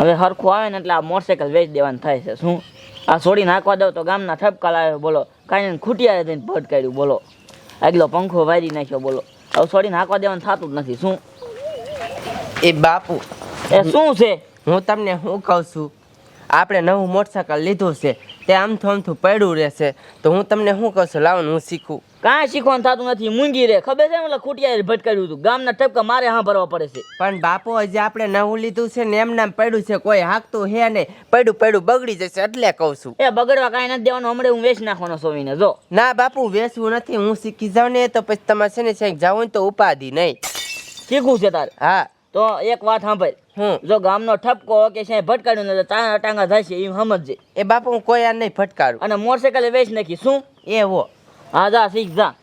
હવે સરખું આવે ને એટલે આ મોટરસાઇકલ વેચ દેવાનું થાય છે. શું? આ છોડી નાખવા દઉં તો ગામના ઠપકા લાવે બોલો. કાંઈ ખૂટિયા થઈને ભટ કાઢ્યું બોલો. આગલો પંખો વારી નાખ્યો બોલો. હવે છોડી નાખવા દેવાનું થતું જ નથી શું? એ બાપુ એ શું છે? હું તમને શું કહું છું? આપણે નવું મોટરસાયકલ લીધું છે તે આમથું આમથું પડ્યું રહેશે. તો હું તમને શું કહું છું? લાવો હું શીખું. કાંઈ શીખવાનું થતું નથી મૂંગી રે. ખબર છે મતલબ ખૂટિયા ભટકાડ્યું હતું. ગામના ટપકા મારે હા ભરવા પડે છે. પણ બાપુ હજી આપણે નવું લીધું છે ને એમ નામ પડ્યું છે કોઈ હાંકતું હે નહીં. પડ્યું પડ્યું બગડી જશે એટલે કહું છું. એ બગડવા કાંઈ નથી દેવાનું હમણાં હું વેચ નાખવાનો સોવીને જો. ના બાપુ વેચવું નથી હું શીખી જાઉં ને તો પછી તમારે છે ને ક્યાંક જાવું ને તો ઉપાધિ નહીં. શીખવું છે તારે? હા. તો એક વાત સાંભળ. હું? જો ગામનો ઠપકો કે છે ભટકાડ્યું ને તારા ટાંગા થશે એ સમજજે. એ બાપુ હું કોઈ આ નહીં ભટકાડું અને મોટરસાઇકલ વેચ નાખી શું? એવો હા જા શીખ જા.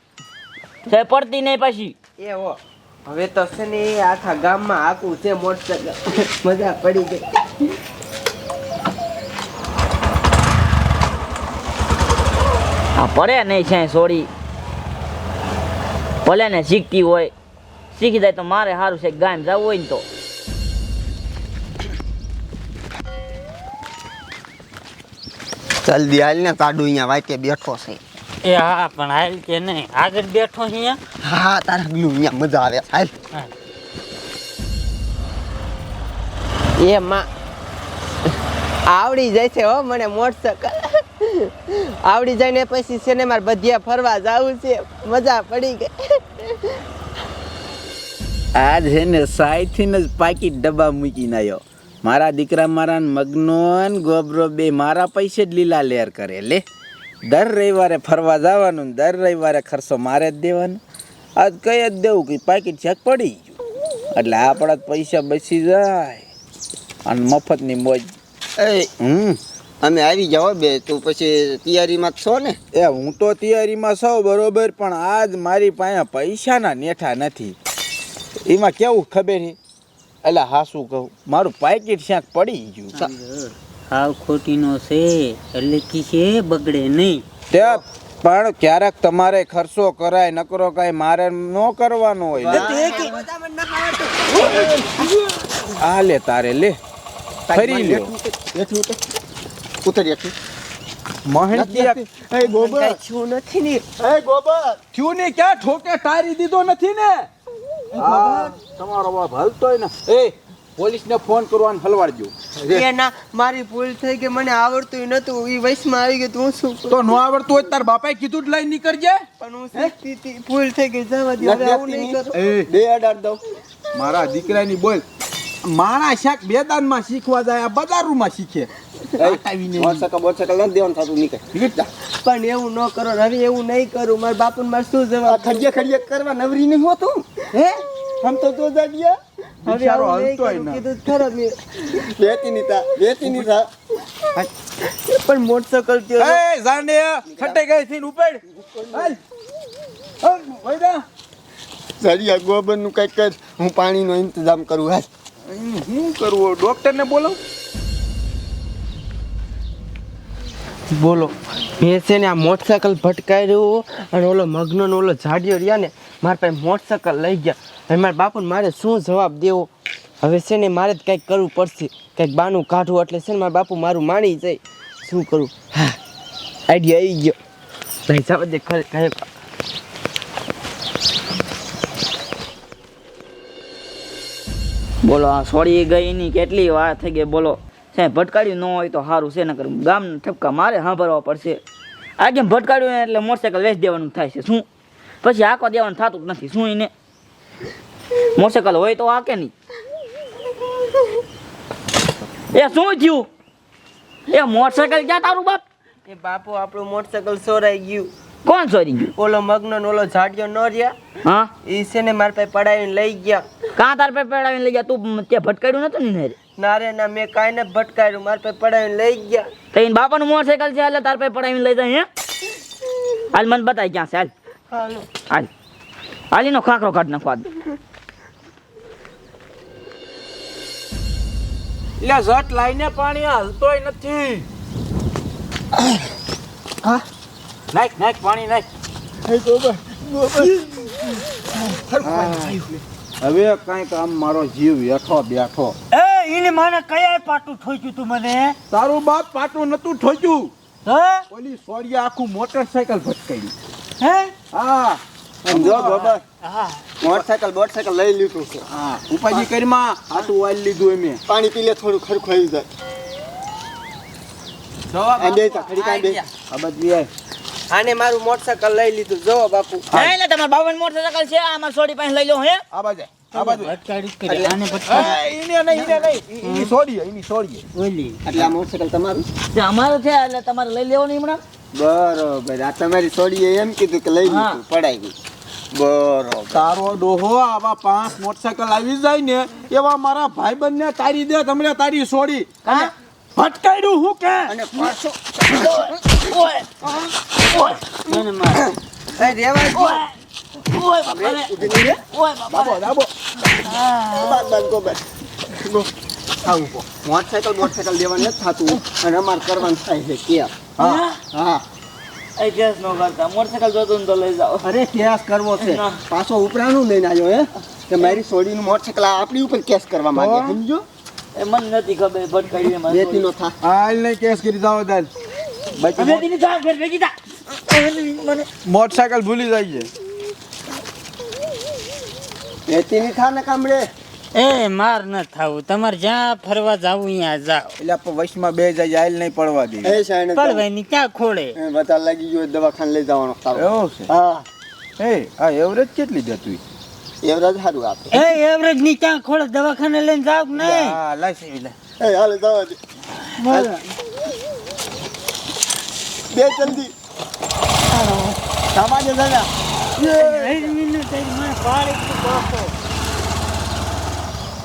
છે પડતી નહીં પાછી. એવો હવે તો છે ને આખા ગામમાં આખું છે મોટરસાયકલ મજા પડી ગઈ. આ પડે નહીં છે સોરી ભલે ને શીખતી હોય. શીખી જાય તો મારે સારું છે ગામ જવું હોય ને તો. જલ્દી હાલ ને કાઢું અહીંયા વાંકે બેઠો છે. એ હા પણ હાલ કે નહીં. આગળ બેઠો અહીંયા. હા તારા ગ્લુ અહીંયા મજા આવે. હાલ. એ માં આવડી જાય છે હો મને મોટરસાયકલ આવડી જાય ને પછી છે ને મારે બધીયા ફરવા જવું છે. મજા પડી ગઈ. આજ છે ને સાઈથી જ પાકીટ ડબ્બા મૂકીને આવ્યો મારા દીકરા મારા મગનો ગોબરો બે મારા પૈસે જ લીલા લેર કરે લે. દર રવિવારે ફરવા જવાનું દર રવિવારે ખર્ચો મારે જ દેવાનો. આજ કઈ જ દેવું કે પાકીટ ચેક પડી ગયું. એટલે આપણા પૈસા બચી જાય. અને મફતની મોજ એ હમ અમે આવી જાઓ બે તું પછી તૈયારીમાં છો ને? એ હું તો તૈયારીમાં સૌ બરોબર પણ આજ મારી પાસે પૈસાના નેઠા નથી. એમાં કેવું ખબર છે? એટલે હાસું કહું? મારું પાકીટ ક્યાંક પડી ગયું. હાવ ખોટીનો છે. એટલે કી છે બગડે નહીં. તે પણ ક્યારેક તમારે ખર્ચો કરાય નકરો કાંઈ મારે ન કરવાનો હોય. આ લે તારે લે. ફરી લે ઉતરી એકઠું મહેનતી એ ગોબર. કઈ છું નથી ને. એ ગોબર. થયું ને ક્યાં? ઠોકે ટારી દીધો નથી ને? તમારો બાપ હલતોય ને. એ પોલીસને ફોન કરવાનો હલવાડજો. એ ના મારી ભૂલ થઈ ગઈ મને આવડતું નતું. એ વયસમાં આવી ગયું તું હું શું તો ન આવડતું હોય તાર બાપાએ કીધું જ લઈ નીકળજે. પણ હું શીખતી હતી ભૂલ થઈ ગઈ જવા દે. હવે આવું નહીં કરું. બે અડાડ દઉં. મારા દીકરાની બોલ. માણા શાક બેદાનમાં શીખવા જાય આ બજારોમાં શીખે. પણ એવું ન કરો રવિ એવું નહીં કરું. મારા બાપુ મારે શું જવા જવાબ ખડિયા ખડિયા કરવા નવરી નહીં હોતું? હે? આમ તો જો હવે બિચારો આવું નહીં હલતોય કરું ના. કીધું તો ખરા મેં. લેતી નહીં થા લેતી પણ મોટરસાયકલ કયો એ જાને છટે ગઈ થી ઉપેડ. હાલ. હાલ, વૈદા. જાડિયા ગોબરનું કંઈક કર હું પાણીનો ઇંતજામ કરું હાલ. હું શું કરવું ડોક્ટરને બોલો બોલો મેં છે ને આ મોટરસાયકલ ભટકાઈ રહ્યું અને ઓલો મગ્ન ઓલો ઝાડિયો રહ્યા ને મારા પાસે મોટરસાયકલ લઈ ગયા. હવે મારા બાપુને મારે શું જવાબ દેવો? હવે છે ને મારે જ કંઈક કરવું પડશે. કંઈક બાનું કાઢવું એટલે છે ને મારા બાપુ મારું માની જાય. શું કરું? હા આઈડિયા આવી ગયો. નહીં જવા દે ખરે બોલો, આ સોડી ગઈ ની કેટલી વાર થઈ ગઈ? બોલો. છે ભટકાડ્યું ન હોય તો સારું છે, નકર ગામના ઠપકા મારે સાંભળવા પડશે. આ કેમ ભટકાડ્યું એટલે મોટરસાઇકલ વેચ દેવાનું થાય છે, શું? પછી આખો દેવાનું થતું જ નથી, શું એને મોટરસાઇકલ હોય તો આકે નહીં. એ શું થયું? એ મોટરસાયકલ ક્યાં તારું બાપ? એ બાપુ આપણું મોટરસાયકલ ચોરાઈ ગયું. કોણ ચોરી ગયું? ઓલો મગ્ન ઓલો ઝાડિયો ન રહ્યા? હા? એ છે ને મારા પાસે પડાવીને લઈ ગયા. કાં તાર પાસે પડાવીને લઈ ગયા? તું તે ભટકાડ્યું નતું ને? ના રે ના મેં કાંઈ નથી ભટકાડ્યું. મારા પાસે પડાવીને લઈ ગયા. તો એને બાપાનું મોટરસાયકલ છે એટલે તાર પાસે પડાવીને લઈ જાય હે? હાલ મને બતાય ક્યાં છે હાલ. હાલો. હાલ. હાલીનો ખાખરો કાઢ નાખવા દે એટલે ઝટ લાઈને પાણી હલતોય નથી. હા? નાખ નાખ પાણી નાખ. હવે કાંઈક આમ મારો જીવ બેઠો બેઠો. એ એને મને કયા પાટું ઠોક્યું તું મને? તારું બાપ પાટું નતું ઠોક્યું. હે? ઓલી સોરિયા આખું મોટરસાયકલ ભટકાઈ હે? હા. ગોબર મોટરસાયકલ લઈ લીધું છે. હા. ઉપાજી કરીમાં આટું વાળી લીધું એમે. પાણી પી લે થોડું ખરખું આવી જાય. આ બે તા ખડી કાંઈ બે આ બધી આય. આને મારું મોટરસાયકલ લઈ લીધું. જો બાપુ. ને તમારા બાવન મોટરસાયકલ છે આ મારી સોડી પાસે લઈ લો હે. આ બાજુ આ બાજુ ભટકાડી જ કરી. આને ભટકાડી. નહીં ઈને નહીં. ઈ- ઈ ઈની સોડીએ. ઓલી એટલે આ મોટરસાયકલ તમારું? અમારે છે એટલે તમારે લઈ લેવાનું હમણાં. બરોબર. આ તમારી છોડીએ એમ કીધું કે લઈ લીધું પડાઈ ગયું. બરોબર. તારો ડોહો આવા પાંચ મોટરસાયકલ આવી જાય ને એવા મારા ભાઈબંધને તારી દે તમને તારી છોડી હા. ભટકાડ્યું હું કે? અને પાછો મને માર એ રેવાય દો. ઓય બાપા રે. ઊભી નહીં રે ઓય બાપા દાબો દાબો. બાદ બાદ ગોબર ગો. આવું મોટરસાયકલ મોટરસાયકલ દેવાનું નથી થતું. અને અમારે કરવાનું થાય છે કે હા. હા. એ કેસ નો કરતા. મોટરસાયકલ જોતો તો લઈ જાઓ. અરે કેસ કરવો છે. પાછો ઉપરાનું લઈને આવ્યો હે? કે મારી સોડીનું મોટરસાયકલ આપણી ઉપર કેસ કરવા માંગે? સમજો? એ મન નથી ખબર ભટકાડી એ મારી બેટી નો થા. હાલ કેસ કરી દાવ દાદ બાકી ઘર મને મોટરસાયકલ ભૂલી જાય છે. બેટી ની થા ને કામડે? એ માર ન થાવું. તમારે જ્યાં ફરવા જાવું ત્યાં જાઓ. એટલે આપણે વચમાં બે જાય હાલ નહીં પડવા દે. એ શાયને પડવાની ક્યાં ખોળે? બધા લાગી ગયો દવાખાને લઈ જવાનો સારો. એવું છે? હા. એ આ એવરેજ કેટલી દેતું એવરેજ સારું આપે. એ એવરેજની ક્યાં ખોળે? દવાખાને લઈને જાવ કે નહીં? હા લાઈ લે એ હાલે જવા દે. બે જલ્દી સામાન્ય દાદા. એ, મિનિટ મને પાડી દીધો.